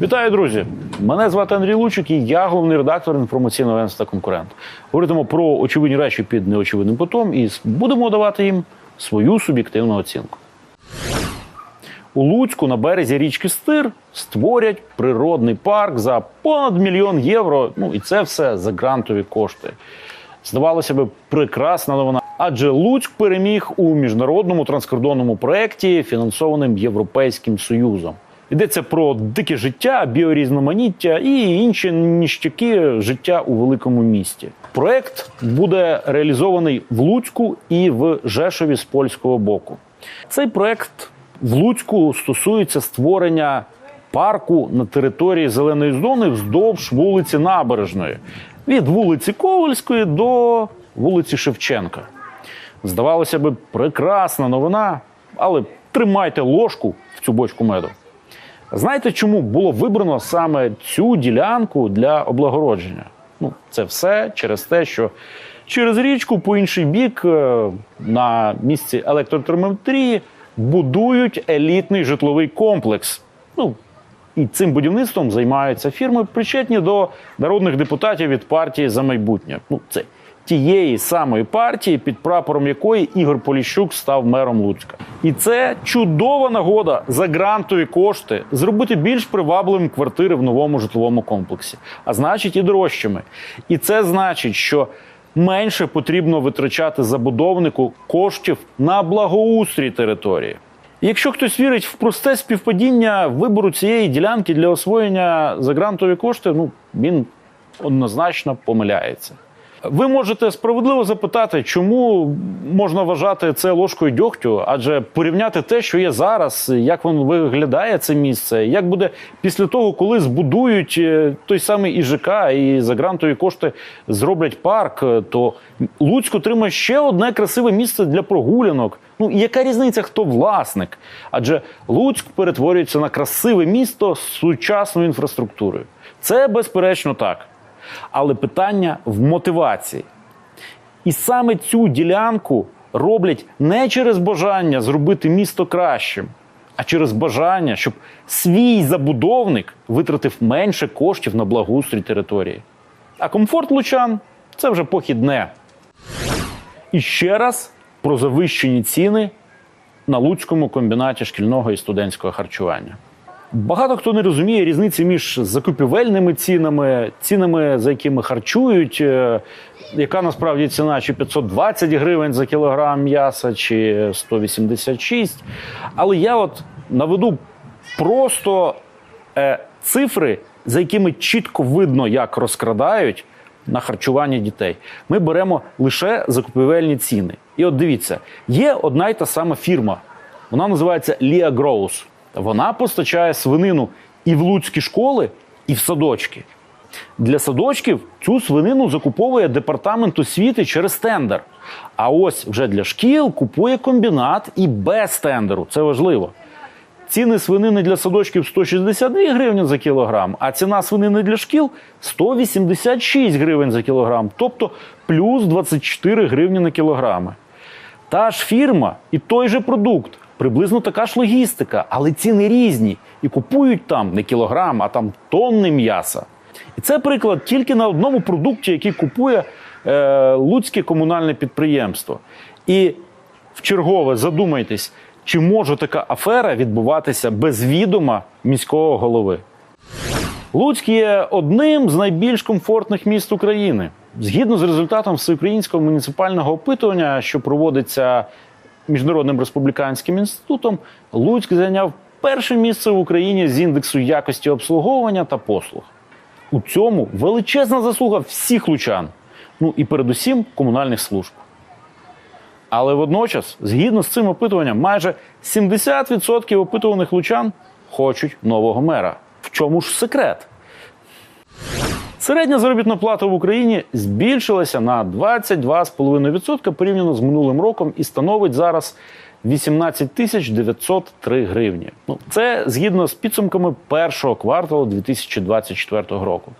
Вітаю, друзі! Мене звати Андрій Лучик, і я головний редактор інформаційного агентства конкурент. Говоритимо про очевидні речі під неочевидним кутом і будемо давати їм свою суб'єктивну оцінку. У Луцьку на березі річки Стир створять природний парк за понад мільйон євро. Ну і це все за грантові кошти. Здавалося би, прекрасна новина. Адже Луцьк переміг у міжнародному транскордонному проєкті, фінансованим Європейським Союзом. Йдеться про дике життя, біорізноманіття і інші ніщаки життя у великому місті. Проект буде реалізований в Луцьку і в Жешові з польського боку. Цей проект в Луцьку стосується створення парку на території зеленої зони вздовж вулиці Набережної від вулиці Ковальської до вулиці Шевченка. Здавалося би, прекрасна новина, але тримайте ложку в цю бочку меду. Знаєте, чому було вибрано саме цю ділянку для облагородження? Ну, це все через те, що через річку по інший бік е, на місці електротермотрії будують елітний житловий комплекс. Ну, і цим будівництвом займаються фірми, причетні до народних депутатів від партії за майбутнє. Ну, це тієї самої партії, під прапором якої Ігор Поліщук став мером Луцька. І це чудова нагода за грантові кошти зробити більш привабливим квартири в новому житловому комплексі, а значить і дорожчими. І це значить, що менше потрібно витрачати забудовнику коштів на благоустрій території. Якщо хтось вірить в просте співпадіння вибору цієї ділянки для освоєння за грантові кошти, ну він однозначно помиляється. Ви можете справедливо запитати, чому можна вважати це ложкою дьогтю, адже порівняти те, що є зараз, як воно виглядає це місце, як буде після того, коли збудують е, той самий ІЖК і за грантові кошти зроблять парк, е, то Луцьк отримає ще одне красиве місце для прогулянок. Ну і яка різниця, хто власник? Адже Луцьк перетворюється на красиве місто з сучасною інфраструктурою. Це безперечно так. Але питання в мотивації. І саме цю ділянку роблять не через бажання зробити місто кращим, а через бажання, щоб свій забудовник витратив менше коштів на благоустрій території. А комфорт лучан це вже похідне. І ще раз про завищені ціни на Луцькому комбінаті шкільного і студентського харчування. Багато хто не розуміє різниці між закупівельними цінами, цінами, за якими харчують, е, яка насправді ціна чи 520 гривень за кілограм м'яса, чи 186. Але я от наведу просто е, цифри, за якими чітко видно, як розкрадають на харчування дітей. Ми беремо лише закупівельні ціни. І от дивіться, є одна й та сама фірма. Вона називається Ліа Гроус. Вона постачає свинину і в луцькі школи, і в садочки. Для садочків цю свинину закуповує департамент освіти через тендер. А ось вже для шкіл купує комбінат і без тендеру. Це важливо. Ціни свинини для садочків 162 гривні за кілограм, а ціна свинини для шкіл 186 гривень за кілограм, тобто плюс 24 гривні на кілограми. Та ж фірма і той же продукт, приблизно така ж логістика, але ціни різні. І купують там не кілограм, а там тонни м'яса. І це приклад тільки на одному продукті, який купує е, Луцьке комунальне підприємство. І в чергове задумайтесь, чи може така афера відбуватися без відома міського голови. Луцьк є одним з найбільш комфортних міст України. Згідно з результатом всеукраїнського муніципального опитування, що проводиться міжнародним республіканським інститутом, Луцьк зайняв перше місце в Україні з індексу якості обслуговування та послуг. У цьому величезна заслуга всіх лучан, ну і передусім комунальних служб. Але водночас, згідно з цим опитуванням, майже 70% опитуваних лучан хочуть нового мера. В чому ж секрет? Середня заробітна плата в Україні збільшилася на 22,5% порівняно з минулим роком і становить зараз 18 тисяч 903 гривні. Ну, це згідно з підсумками першого кварталу 2024 року.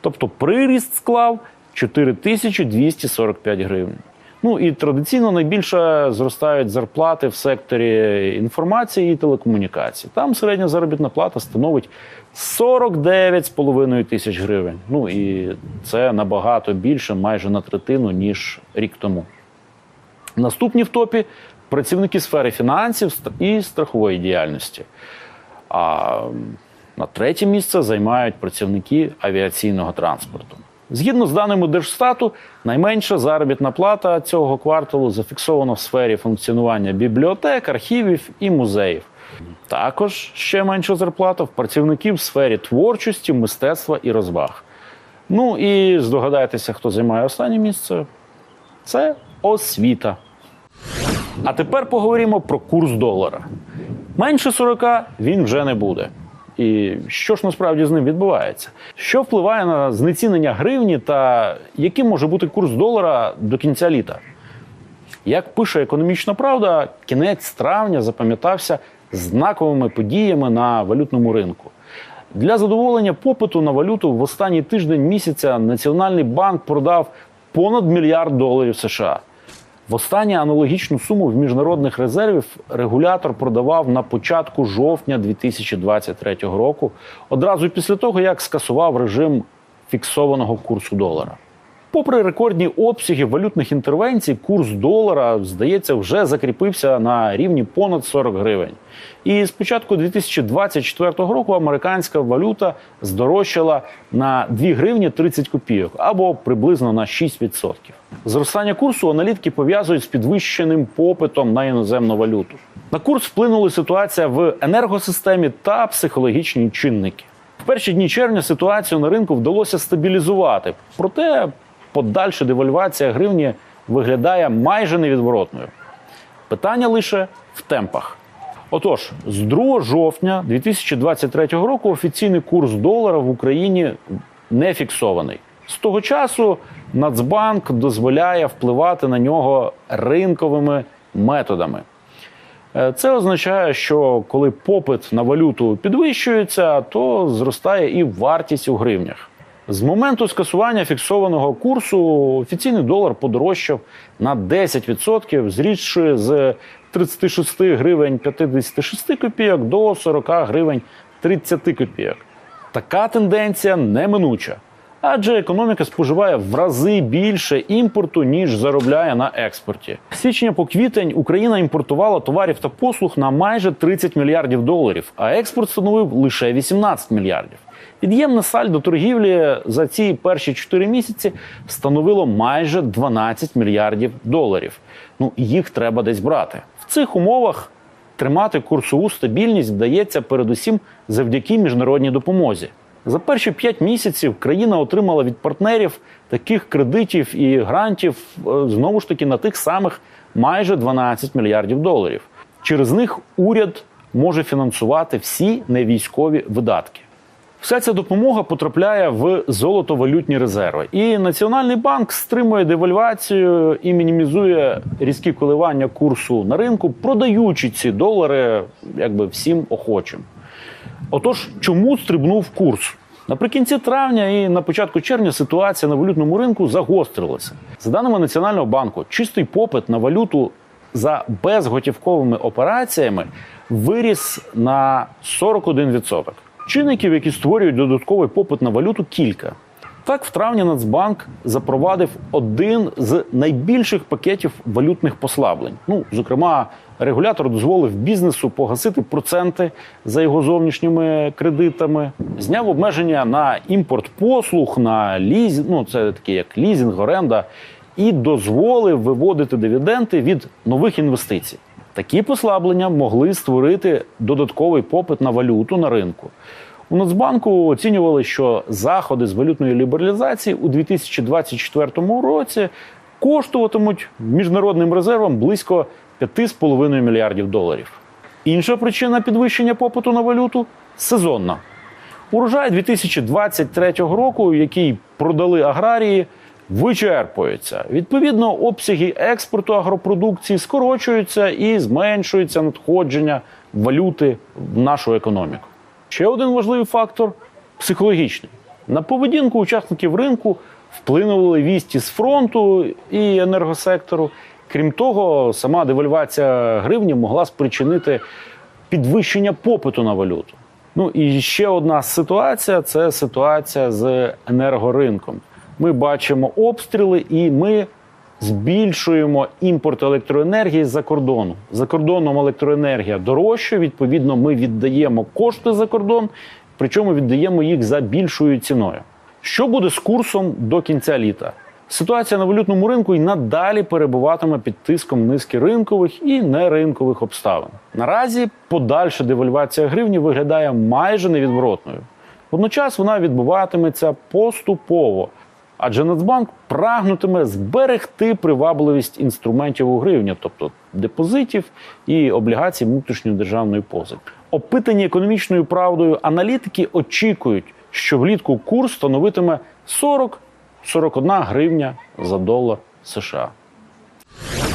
Тобто приріст склав 4245 гривень. Ну і традиційно найбільше зростають зарплати в секторі інформації і телекомунікацій. Там середня заробітна плата становить 49,5 тисяч гривень. Ну і це набагато більше, майже на третину, ніж рік тому. Наступні в топі працівники сфери фінансів і страхової діяльності. А на третє місце займають працівники авіаційного транспорту. Згідно з даними Держстату, найменша заробітна плата цього кварталу зафіксована в сфері функціонування бібліотек, архівів і музеїв. Також ще менша зарплата в працівників в сфері творчості, мистецтва і розваг. Ну і здогадайтеся, хто займає останнє місце. Це освіта. А тепер поговоримо про курс долара. Менше 40 він вже не буде. І що ж насправді з ним відбувається? Що впливає на знецінення гривні та яким може бути курс долара до кінця літа? Як пише економічна правда, кінець травня запам'ятався знаковими подіями на валютному ринку. Для задоволення попиту на валюту в останній тиждень місяця Національний банк продав понад мільярд доларів США. Востаннє аналогічну суму в міжнародних резервів регулятор продавав на початку жовтня 2023 року, одразу після того, як скасував режим фіксованого курсу долара. Попри рекордні обсяги валютних інтервенцій, курс долара, здається, вже закріпився на рівні понад 40 гривень. І з початку 2024 року американська валюта здорожчала на 2 гривні 30 копійок або приблизно на 6%. Зростання курсу аналітики пов'язують з підвищеним попитом на іноземну валюту. На курс вплинули ситуація в енергосистемі та психологічні чинники. В перші дні червня ситуацію на ринку вдалося стабілізувати, проте подальша девальвація гривні виглядає майже невідворотною. Питання лише в темпах. Отож, з 2 жовтня 2023 року офіційний курс долара в Україні не фіксований. З того часу Нацбанк дозволяє впливати на нього ринковими методами. Е, Це означає, що коли попит на валюту підвищується, то зростає і вартість у гривнях. З моменту скасування фіксованого курсу офіційний долар подорожчав на 10%, зрісши з 36 гривень 56 копійок до 40 гривень 30 копійок. Така тенденція неминуча, адже економіка споживає в рази більше імпорту, ніж заробляє на експорті. З Січня по квітень Україна імпортувала товарів та послуг на майже 30 мільярдів доларів, а експорт становив лише 18 мільярдів. Під'ємне сальдо торгівлі за ці перші 4 місяці становило майже 12 мільярдів доларів. Ну їх треба десь брати в цих умовах. Тримати курсову стабільність вдається передусім завдяки міжнародній допомозі. За перші п'ять місяців країна отримала від партнерів таких кредитів і грантів е, знову ж таки на тих самих майже 12 мільярдів доларів. Через них уряд може фінансувати всі невійськові видатки. Вся ця допомога потрапляє в золотовалютні резерви. І Національний банк стримує девальвацію і мінімізує різкі коливання курсу на ринку, продаючи ці долари якби всім охочим. Отож, чому стрибнув курс? Наприкінці травня і на початку червня ситуація на валютному ринку загострилася. За даними Національного банку, чистий попит на валюту за безготівковими операціями виріс на 41%. Чинників, які створюють додатковий попит на валюту, кілька. Так, в травні Нацбанк запровадив один з найбільших пакетів валютних послаблень. Ну, зокрема, регулятор дозволив бізнесу погасити проценти за його зовнішніми кредитами, зняв обмеження на імпорт послуг, на лізінг, ну це такі як лізінг, оренда, і дозволив виводити дивіденди від нових інвестицій. Такі послаблення могли створити додатковий попит на валюту на ринку. У Нацбанку оцінювали, що заходи з валютної лібералізації у 2024 році коштуватимуть міжнародним резервам близько 5,5 мільярдів доларів. Інша причина підвищення попиту на валюту сезонна. Урожай 2023 року, який продали аграрії, вичерпується. Відповідно, обсяги експорту агропродукції скорочуються і зменшується надходження валюти в нашу економіку. Ще один важливий фактор психологічний. На поведінку учасників ринку вплинули вісті з фронту і енергосектору. Крім того, сама девальвація гривні могла спричинити підвищення попиту на валюту. Ну і ще одна ситуація це ситуація з енергоринком. Ми бачимо обстріли, і ми збільшуємо імпорт електроенергії з-за кордону. За кордоном електроенергія дорожча. Відповідно, ми віддаємо кошти за кордон, причому віддаємо їх за більшою ціною. Що буде з курсом до кінця літа? Ситуація на валютному ринку і надалі перебуватиме під тиском низки ринкових і неринкових обставин. Наразі подальша девальвація гривні виглядає майже невідворотною. Водночас вона відбуватиметься поступово, адже Нацбанк прагнутиме зберегти привабливість інструментів у гривні, тобто депозитів і облігацій внутрішньої державної позики. Опитані економічною правдою аналітики очікують, що влітку курс становитиме 40-41 гривня за долар США.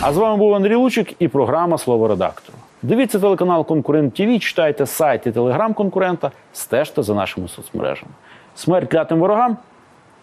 А з вами був Андрій Лучик і програма Слово редактору. Дивіться телеканал Конкурент ТВ, читайте сайт і телеграм конкурента, стежте за нашими соцмережами. Смерть клятим ворогам